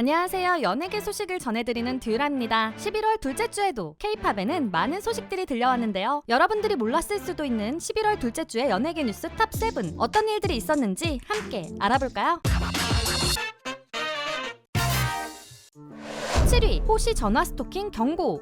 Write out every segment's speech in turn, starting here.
안녕하세요. 연예계 소식을 전해드리는 듀라입니다. 11월 둘째 주에도 K-팝에는 많은 소식들이 들려왔는데요. 여러분들이 몰랐을 수도 있는 11월 둘째 주의 연예계 뉴스 탑 7 어떤 일들이 있었는지 함께 알아볼까요? 7위 호시 전화 스토킹 경고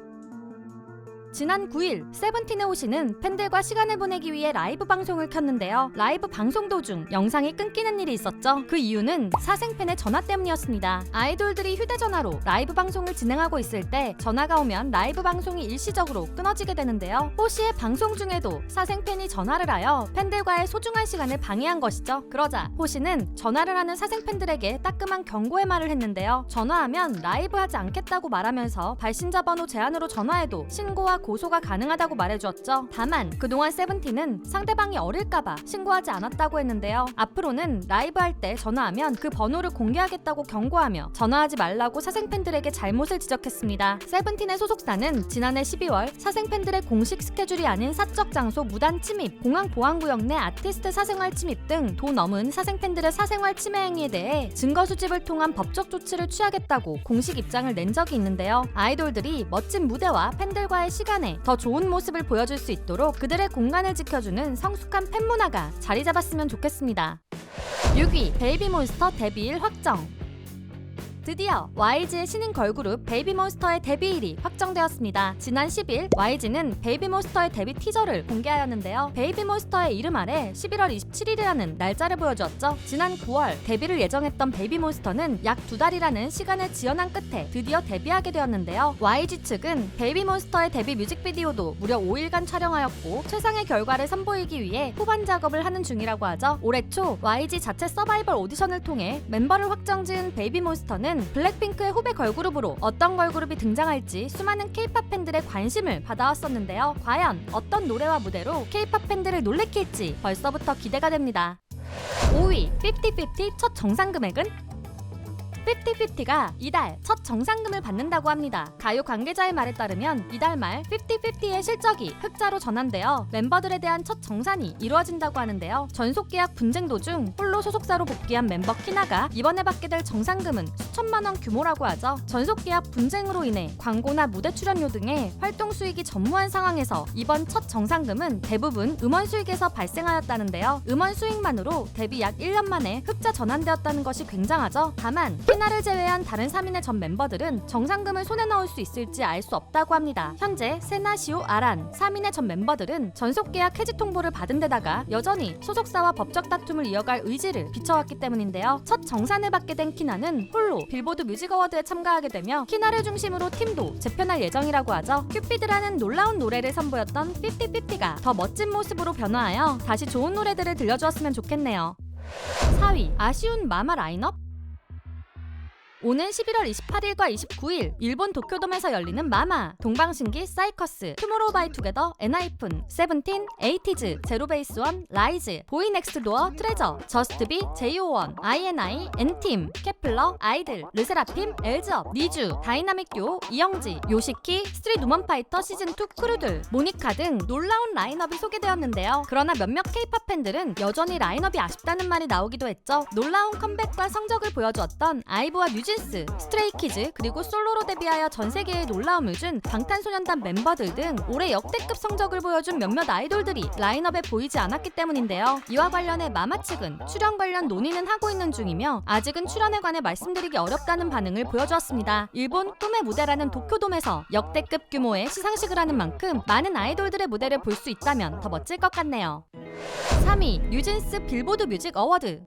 지난 9일 세븐틴의 호시는 팬들과 시간을 보내기 위해 라이브 방송을 켰는데요. 라이브 방송 도중 영상이 끊기는 일이 있었죠. 그 이유는 사생팬의 전화 때문이었습니다. 아이돌들이 휴대전화로 라이브 방송을 진행하고 있을 때 전화가 오면 라이브 방송이 일시적으로 끊어지게 되는데요. 호시의 방송 중에도 사생팬이 전화를 하여 팬들과의 소중한 시간을 방해한 것이죠. 그러자 호시는 전화를 하는 사생팬들에게 따끔한 경고의 말을 했는데요. 전화하면 라이브 하지 않겠다고 말하면서 발신자 번호 제한으로 전화해도 신고와 고소가 가능하다고 말해주었죠. 다만 그동안 세븐틴은 상대방이 어릴까봐 신고하지 않았다고 했는데요. 앞으로는 라이브 할 때 전화하면 그 번호를 공개하겠다고 경고하며 전화하지 말라고 사생팬들에게 잘못을 지적했습니다. 세븐틴의 소속사는 지난해 12월 사생팬들의 공식 스케줄이 아닌 사적 장소 무단 침입, 공항 보안구역 내 아티스트 사생활 침입 등 도 넘은 사생팬들의 사생활 침해 행위에 대해 증거 수집을 통한 법적 조치를 취하겠다고 공식 입장을 낸 적이 있는데요. 아이돌들이 멋진 무대와 팬들과의 시간 에 더 좋은 모습을 보여줄 수 있도록 그들의 공간을 지켜주는 성숙한 팬 문화가 자리 잡았으면 좋겠습니다. 6위 베이비몬스터 데뷔일 확정 드디어 YG의 신인 걸그룹 베이비몬스터의 데뷔일이 확정되었습니다. 지난 10일 YG는 베이비몬스터의 데뷔 티저를 공개하였는데요. 베이비몬스터의 이름 아래 11월 27일이라는 날짜를 보여주었죠. 지난 9월 데뷔를 예정했던 베이비몬스터는 약 두 달이라는 시간을 지연한 끝에 드디어 데뷔하게 되었는데요. YG 측은 베이비몬스터의 데뷔 뮤직비디오도 무려 5일간 촬영하였고 최상의 결과를 선보이기 위해 후반 작업을 하는 중이라고 하죠. 올해 초 YG 자체 서바이벌 오디션을 통해 멤버를 확정 지은 베이비몬스터는 블랙핑크의 후배 걸그룹으로 어떤 걸그룹이 등장할지 수많은 K-팝 팬들의 관심을 받아왔었는데요. 과연 어떤 노래와 무대로 K-팝 팬들을 놀래킬지 벌써부터 기대가 됩니다. 5위 50-50 첫 정상 금액은 50-50가 이달 첫 정상금을 받는다고 합니다. 가요 관계자의 말에 따르면 이달 말 50-50의 실적이 흑자로 전환되어 멤버들에 대한 첫 정산이 이루어진다고 하는데요. 전속 계약 분쟁 도중 홀로 소속사로 복귀한 멤버 키나가 이번에 받게 될 정상금은 수천만 원 규모라고 하죠. 전속 계약 분쟁으로 인해 광고나 무대 출연료 등의 활동 수익이 전무한 상황에서 이번 첫 정상금은 대부분 음원 수익에서 발생하였다는데요. 음원 수익만으로 데뷔 약 1년 만에 흑자 전환되었다는 것이 굉장하죠. 다만 키나를 제외한 다른 3인의 전 멤버들은 정상금을 손에 넣을 수 있을지 알 수 없다고 합니다. 현재 세나 시오 아란 3인의 전 멤버들은 전속 계약 해지 통보를 받은 데다가 여전히 소속사와 법적 다툼을 이어갈 의지를 비춰왔기 때문인데요. 첫 정산을 받게 된 키나는 홀로 빌보드 뮤직 어워드에 참가하게 되며 키나를 중심으로 팀도 재편할 예정이라고 하죠. 큐피드라는 놀라운 노래를 선보였던 5050가 더 멋진 모습으로 변화하여 다시 좋은 노래들을 들려주었으면 좋겠네요. 4위 아쉬운 마마 라인업 오는 11월 28일과 29일 일본 도쿄돔에서 열리는 마마, 동방신기, 사이커스, 투모로우바이투게더, 엔하이픈, 세븐틴, 에이티즈, 제로베이스원, 라이즈, 보이넥스트도어, 트레저, 저스트비, 제이오원, INI, 엔팀, 케플러, 아이들, 르세라핌, 엘즈업, 니쥬, 다이나믹 듀오, 이영지, 요시키, 스트릿 우먼파이터 시즌2 크루들, 모니카 등 놀라운 라인업이 소개되었는데요. 그러나 몇몇 케이팝 팬들은 여전히 라인업이 아쉽다는 말이 나오기도 했죠. 놀라운 컴백과 성적을 보여주었던 아이브와 뉴진스, 스트레이키즈, 그리고 솔로로 데뷔하여 전 세계에 놀라움을 준 방탄소년단 멤버들 등 올해 역대급 성적을 보여준 몇몇 아이돌들이 라인업에 보이지 않았기 때문인데요. 이와 관련해 마마 측은 출연 관련 논의는 하고 있는 중이며 아직은 출연에 관해 말씀드리기 어렵다는 반응을 보여주었습니다. 일본 꿈의 무대라는 도쿄돔에서 역대급 규모의 시상식을 하는 만큼 많은 아이돌들의 무대를 볼 수 있다면 더 멋질 것 같네요. 3위 뉴진스 빌보드 뮤직 어워드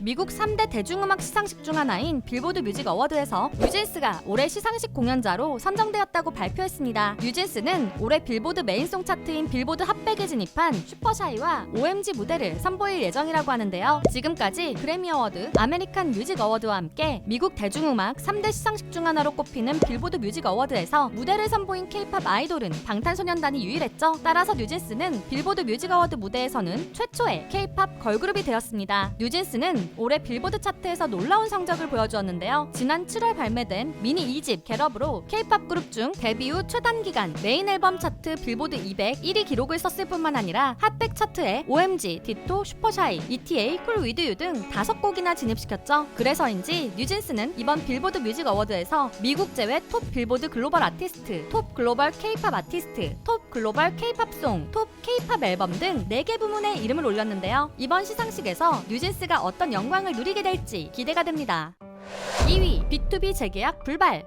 미국 3대 대중음악 시상식 중 하나인 빌보드 뮤직 어워드에서 뉴진스가 올해 시상식 공연자로 선정되었다고 발표했습니다. 뉴진스는 올해 빌보드 메인송 차트인 빌보드 핫백에 진입한 슈퍼샤이와 OMG 무대를 선보일 예정이라고 하는데요. 지금까지 그래미 어워드, 아메리칸 뮤직 어워드와 함께 미국 대중음악 3대 시상식 중 하나로 꼽히는 빌보드 뮤직 어워드에서 무대를 선보인 K-팝 아이돌은 방탄소년단이 유일했죠. 따라서 뉴진스는 빌보드 뮤직 어워드 무대에서는 최초의 K-팝 걸그룹이 되었습니다. 뉴진스는 올해 빌보드 차트에서 놀라운 성적을 보여주었는데요. 지난 7월 발매된 미니 2집 겟업으로 K-팝 그룹 중 데뷔 후 최단 기간 메인 앨범 차트 빌보드 200 1위 기록을 썼을 뿐만 아니라 핫백 차트에 OMG, 디토, 슈퍼샤이, ETA, 쿨 위드 유 등 다섯 곡이나 진입시켰죠. 그래서인지 뉴진스는 이번 빌보드 뮤직 어워드에서 미국 제외 톱 빌보드 글로벌 아티스트, 톱 글로벌 K-팝 아티스트, 톱 글로벌 K-팝 송, 톱 K-팝 앨범 등 4개 부문에 이름을 올렸는데요. 이번 시상식에서 뉴진스가 어떤 영광을 누리게 될지 기대가 됩니다. 2위 B2B 재계약 불발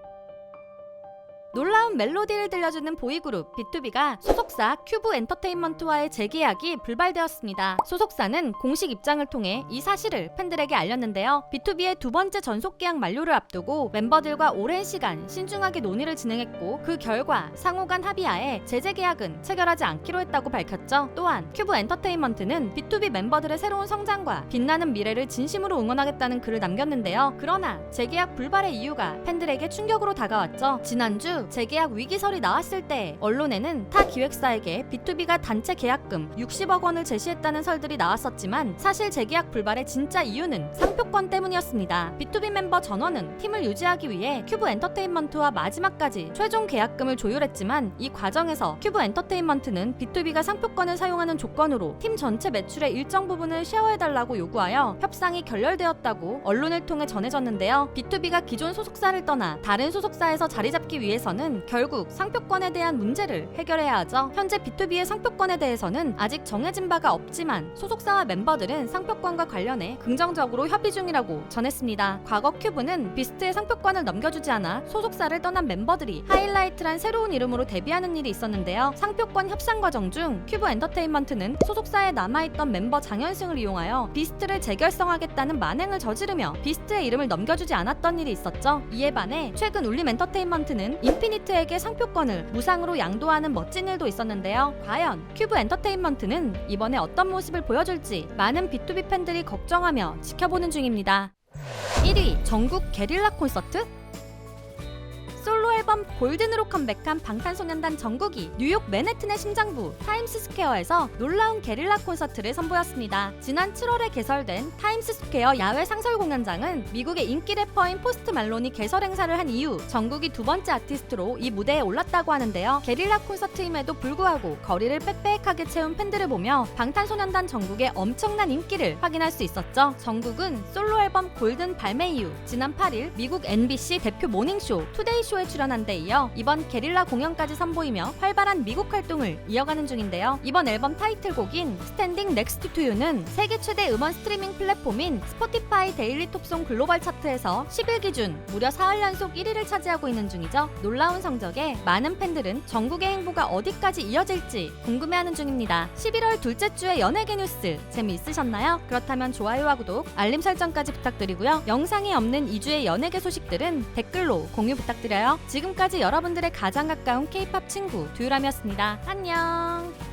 놀라운 멜로디를 들려주는 보이그룹 B2B가 소속사 큐브 엔터테인먼트와의 재계약이 불발되었습니다. 소속사는 공식 입장을 통해 이 사실을 팬들에게 알렸는데요. B2B의 두 번째 전속 계약 만료를 앞두고 멤버들과 오랜 시간 신중하게 논의를 진행했고 그 결과 상호 간 합의하에 재재 계약은 체결하지 않기로 했다고 밝혔죠. 또한 큐브 엔터테인먼트는 B2B 멤버들의 새로운 성장과 빛나는 미래를 진심으로 응원하겠다는 글을 남겼는데요. 그러나 재계약 불발의 이유가 팬들에게 충격으로 다가왔죠. 지난주 재계약 위기설이 나왔을 때 언론에는 타 기획사에게 B2B가 단체 계약금 60억 원을 제시했다는 설들이 나왔었지만 사실 재계약 불발의 진짜 이유는 상표권 때문이었습니다. B2B 멤버 전원은 팀을 유지하기 위해 큐브 엔터테인먼트와 마지막까지 최종 계약금을 조율했지만 이 과정에서 큐브 엔터테인먼트는 B2B가 상표권을 사용하는 조건으로 팀 전체 매출의 일정 부분을 쉐어해달라고 요구하여 협상이 결렬되었다고 언론을 통해 전해졌는데요. B2B가 기존 소속사를 떠나 다른 소속사에서 자리 잡기 위해서 는 결국 상표권에 대한 문제를 해결해야 하죠. 현재 B2B의 상표권에 대해서는 아직 정해진 바가 없지만 소속사와 멤버들은 상표권과 관련해 긍정적으로 협의 중이라고 전했습니다. 과거 큐브는 비스트의 상표권을 넘겨주지 않아 소속사를 떠난 멤버들이 하이라이트란 새로운 이름으로 데뷔하는 일이 있었는데요. 상표권 협상 과정 중 큐브 엔터테인먼트는 소속사에 남아있던 멤버 장현승을 이용하여 비스트를 재결성하겠다는 만행을 저지르며 비스트의 이름을 넘겨주지 않았던 일이 있었죠. 이에 반해 최근 울림 엔터테인먼트는 인피니트에게 상표권을 무상으로 양도하는 멋진 일도 있었는데요. 과연 큐브 엔터테인먼트는 이번에 어떤 모습을 보여줄지 많은 B2B 팬들이 걱정하며 지켜보는 중입니다. 1위 전국 게릴라 콘서트 솔로 앨범 골든으로 컴백한 방탄소년단 정국이 뉴욕 맨해튼의 심장부 타임스 스퀘어에서 놀라운 게릴라 콘서트를 선보였습니다. 지난 7월에 개설된 타임스 스퀘어 야외 상설 공연장은 미국의 인기 래퍼인 포스트 말론이 개설 행사를 한 이후 정국이 두 번째 아티스트로 이 무대에 올랐다고 하는데요. 게릴라 콘서트임에도 불구하고 거리를 빽빽하게 채운 팬들을 보며 방탄소년단 정국의 엄청난 인기를 확인할 수 있었죠. 정국은 솔로 앨범 골든 발매 이후 지난 8일 미국 NBC 대표 모닝쇼 투데이 쇼에 출연 한 데 이어 이번 게릴라 공연까지 선보이며 활발한 미국 활동을 이어가는 중인데요. 이번 앨범 타이틀곡인 스탠딩 넥스트 투 유는 세계 최대 음원 스트리밍 플랫폼인 스포티파이 데일리 톱송 글로벌 차트에서 10일 기준 무려 4일 연속 1위를 차지하고 있는 중이죠. 놀라운 성적에 많은 팬들은 전국의 행보가 어디까지 이어질지 궁금해하는 중입니다. 11월 둘째 주의 연예계 뉴스 재미있으셨나요? 그렇다면 좋아요와 구독, 알림 설정까지 부탁드리고요. 영상이 없는 2주의 연예계 소식들은 댓글로 공유 부탁드려요. 지금까지 여러분들의 가장 가까운 K-팝 친구 두유람이었습니다. 안녕.